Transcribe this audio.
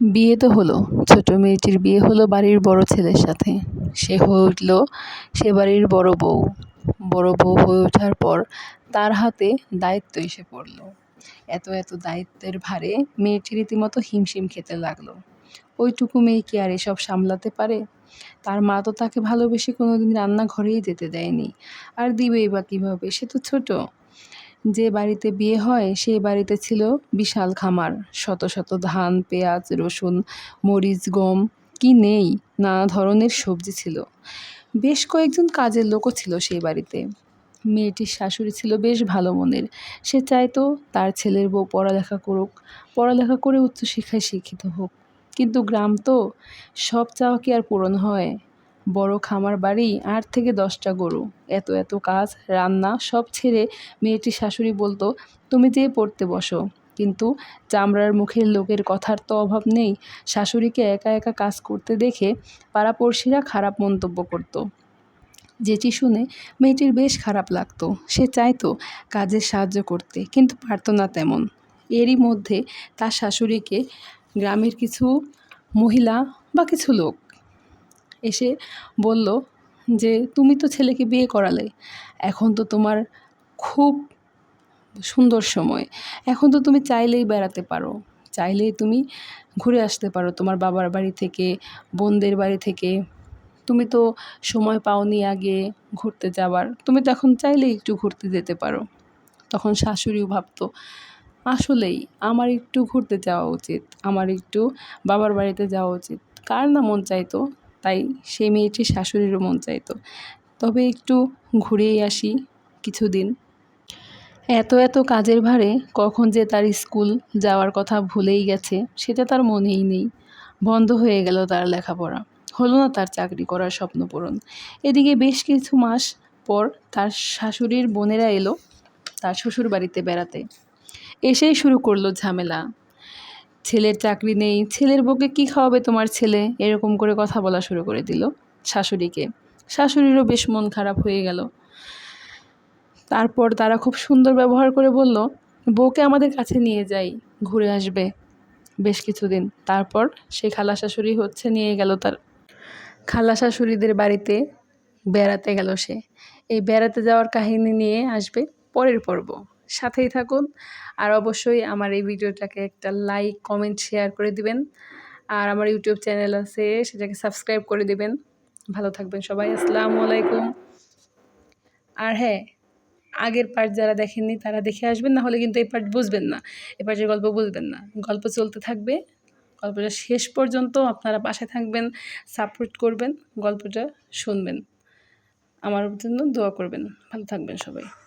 বিয়ে তো হলো, ছোট মেয়েটির বিয়ে হলো বাড়ির বড় ছেলের সাথে। সে হয়ে উঠল সে বাড়ির বড় বউ। বড় বউ হয়ে ওঠার পর তার হাতে দায়িত্ব এসে পড়ল। এত এত দায়িত্বের ভারে মেয়েটি রীতিমতো হিমশিম খেতে লাগল। ওইটুকু মেয়ে কি আর এসব সামলাতে পারে? তার মা তো তাকে ভালোবেসে কোনোদিন রান্নাঘরেই যেতে দেয়নি। আর দিবেই বা কীভাবে? সে তো ছোট। যে বাড়িতে বিয়ে হয় সেই বাড়িতে ছিল বিশাল খামার। শত শত ধান, পেঁয়াজ, রসুন, মরিচ, গম, কি নেই, নানা ধরনের সবজি ছিল। বেশ কয়েকজন কাজের লোকও ছিল সেই বাড়িতে। মেয়েটির শাশুড়ি ছিল বেশ ভালো মনের। সে চাইতো তার ছেলের বউ পড়ালেখা করুক, পড়ালেখা করে উচ্চশিক্ষায় শিক্ষিত হোক। কিন্তু গ্রাম তো সব চাওয়া কি আর পূরণ হয়? বড় খামার বাড়ি, আট থেকে দশটা গরু। এত এত কাজ, রান্না সব ছেড়ে মেয়েটির শাশুড়ি বলতো, তুমি যেয়ে পড়তে বসো। কিন্তু চামড়ার মুখের লোকের কথার তো অভাব নেই। শাশুড়িকে একা একা কাজ করতে দেখে পাড়াপড়শিরা খারাপ মন্তব্য করত। যেটি শুনে মেয়েটির বেশ খারাপ লাগতো। সে চাইতো কাজে সাহায্য করতে, কিন্তু পারতো না তেমন। এরই মধ্যে তার শাশুড়িকে গ্রামের কিছু মহিলা বা কিছু লোক এসে বলল যে, তুমি তো ছেলেকে বিয়ে করালে। এখন তো তোমার খুব সুন্দর সময়। এখন তো তুমি চাইলেই বেড়াতে পারো। চাইলেই তুমি ঘুরে আসতে পারো তোমার বাবার বাড়ি থেকে, বোনদের বাড়ি থেকে। তুমি তো সময় পাওনি আগে ঘুরতে যাবার। তুমি তো এখন চাইলেই একটু ঘুরতে যেতে পারো। তখন শাশুড়িও ভাবতো, আসলেই আমার একটু ঘুরতে যাওয়া উচিত। আমার একটু বাবার বাড়িতে যাওয়া উচিত। কার না মন চাইতো তাই সেই মেয়েটির শাশুড়িরও মন চাইতো। তবে একটু ঘুরেই আসি কিছুদিন। এত এত কাজের ভারে কখন যে তার স্কুল যাওয়ার কথা ভুলেই গেছে, সেটা তার মনেই নেই। বন্ধ হয়ে গেল তার লেখাপড়া। হলো না তার চাকরি করার স্বপ্ন পূরণ। এদিকে বেশ কিছু মাস পর তার শাশুড়ির বোনেরা এলো তার শ্বশুর বাড়িতে বেড়াতে। এসেই শুরু করল ঝামেলা। ছেলের চাকরি নেই, ছেলের বউকে কী খাওয়াবে তোমার ছেলে? এরকম করে কথা বলা শুরু করে দিল শাশুড়িকে। শাশুড়িরও বেশ মন খারাপ হয়ে গেল। তারপর তারা খুব সুন্দর ব্যবহার করে বলল, বউকে আমাদের কাছে নিয়ে যাই, ঘুরে আসবে। বেশ কিছুদিন। তারপর সেই খালা শাশুড়ি হচ্ছে নিয়ে গেল তার খালা শাশুড়িদের বাড়িতে বেড়াতে গেল সে। এই বেড়াতে যাওয়ার কাহিনী নিয়ে আসবে পরের পর্ব। সাথেই থাকুন। আর অবশ্যই আমার এই ভিডিওটাকে একটা লাইক কমেন্ট শেয়ার করে দিবেন। আর আমার ইউটিউব চ্যানেল আছে, সেটাকে সাবস্ক্রাইব করে দিবেন। ভালো থাকবেন সবাই, আসসালামু আলাইকুম। আর হ্যাঁ আগের পার্ট যারা দেখেননি তারা দেখে আসবেন, না হলে কিন্তু এই পার্ট বুঝবেন না। এই পার্টের গল্প বুঝবেন না। গল্প চলতে থাকবে। গল্পটা শেষ পর্যন্ত আপনারা পাশে থাকবেন সাপোর্ট করবেন, গল্পটা শুনবেন। আমার জন্য দোয়া করবেন। ভালো থাকবেন সবাই।